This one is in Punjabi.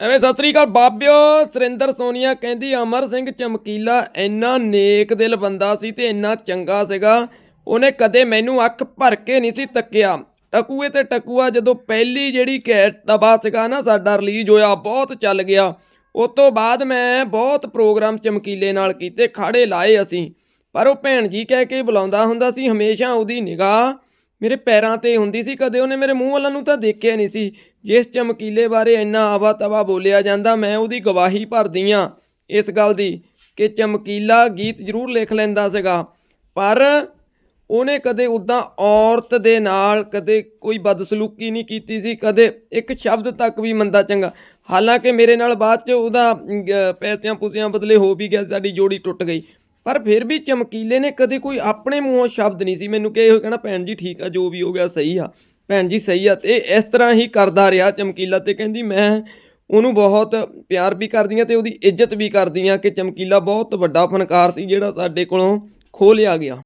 ਐਵੇਂ ਸਤਿ ਸ੍ਰੀ ਅਕਾਲ ਬਾਬਿਓ, ਸੁਰਿੰਦਰ ਸੋਨੀਆ ਕਹਿੰਦੀ, ਅਮਰ ਸਿੰਘ ਚਮਕੀਲਾ ਇੰਨਾ ਨੇਕ ਦਿਲ ਬੰਦਾ ਸੀ ਤੇ ਇੰਨਾ ਚੰਗਾ ਸੀਗਾ। ਉਹਨੇ ਕਦੇ ਮੈਨੂੰ ਅੱਖ ਭਰ ਕੇ ਨਹੀਂ ਸੀ ਤੱਕਿਆ। ਟਕੂਏ ਤੇ ਟਕੂਆ ਜਦੋਂ ਪਹਿਲੀ ਜਿਹੜੀ ਕੈਟ ਦਬਾ ਸੀਗਾ ਨਾ, ਸਾਡਾ ਰਿਲੀਜ਼ ਹੋਇਆ, ਬਹੁਤ ਚੱਲ ਗਿਆ। ਉਸ ਤੋਂ ਬਾਅਦ ਮੈਂ ਬਹੁਤ ਪ੍ਰੋਗਰਾਮ ਚਮਕੀਲੇ ਨਾਲ ਕੀਤੇ, ਖਾੜੇ ਲਾਏ ਅਸੀਂ। ਪਰ ਉਹ ਭੈਣ ਜੀ ਕਹਿ ਕੇ ਬੁਲਾਉਂਦਾ ਹੁੰਦਾ ਸੀ, ਹਮੇਸ਼ਾ ਉਹਦੀ ਨਿਗਾਹ ਮੇਰੇ ਪੈਰਾਂ ਤੇ ਹੁੰਦੀ ਸੀ, ਕਦੇ ਉਹਨੇ ਮੇਰੇ ਮੂੰਹ ਵੱਲ ਨੂੰ ਤਾਂ ਦੇਖਿਆ ਨਹੀਂ ਸੀ। ਜਿਸ ਚਮਕੀਲੇ ਬਾਰੇ ਇੰਨਾ ਆਵਾ ਤਵਾ ਬੋਲਿਆ ਜਾਂਦਾ, ਮੈਂ ਉਹਦੀ ਗਵਾਹੀ ਭਰਦੀ ਆ। ਇਸ ਗੱਲ ਦੀ ਕਿ ਚਮਕੀਲਾ ਗੀਤ ਜ਼ਰੂਰ ਲਿਖ ਲੈਂਦਾ ਸੀਗਾ। ਪਰ ਉਹਨੇ ਕਦੇ ਉਦਾਂ ਔਰਤ ਦੇ ਨਾਲ ਕਦੇ ਕੋਈ ਬਦਸਲੂਕੀ ਨਹੀਂ ਕੀਤੀ ਸੀ, ਕਦੇ ਇੱਕ ਸ਼ਬਦ ਤੱਕ ਵੀ ਮੰਦਾ ਚੰਗਾ। ਹਾਲਾਂਕਿ ਮੇਰੇ ਨਾਲ ਬਾਅਦ ਚ ਉਹਦਾ ਪੈਸਿਆਂ ਪੂਸਿਆਂ ਬਦਲੇ ਹੋ ਵੀ ਗਿਆ, ਸਾਡੀ ਜੋੜੀ ਟੁੱਟ ਗਈ। ਪਰ ਫਿਰ ਵੀ ਚਮਕੀਲੇ ਨੇ, ਕਦੇ ਕੋਈ ਆਪਣੇ ਮੂੰਹੋਂ ਸ਼ਬਦ ਨਹੀਂ ਸੀ। ਮੈਨੂੰ ਕਿ ਇਹ ਕਹਿਣਾ, ਭੈਣ ਜੀ, ਠੀਕ ਆ, ਜੋ ਵੀ ਹੋ ਗਿਆ, ਸਹੀ ਆ। ਭੈਣ ਜੀ, ਸਹੀ ਆ। ਤੇ ਇਸ ਤਰ੍ਹਾਂ ਹੀ ਕਰਦਾ ਰਿਹਾ ਚਮਕੀਲਾ ਤੇ ਕਹਿੰਦੀ, ਮੈਂ ਉਹਨੂੰ ਬਹੁਤ ਪਿਆਰ ਵੀ ਕਰਦੀ ਆ ਤੇ ਉਹਦੀ ਇੱਜ਼ਤ ਵੀ ਕਰਦੀ ਆ ਕਿ ਚਮਕੀਲਾ ਬਹੁਤ ਵੱਡਾ ਫਨਕਾਰ ਸੀ ਜਿਹੜਾ ਸਾਡੇ ਕੋਲੋਂ ਖੋਹ ਲਿਆ ਗਿਆ।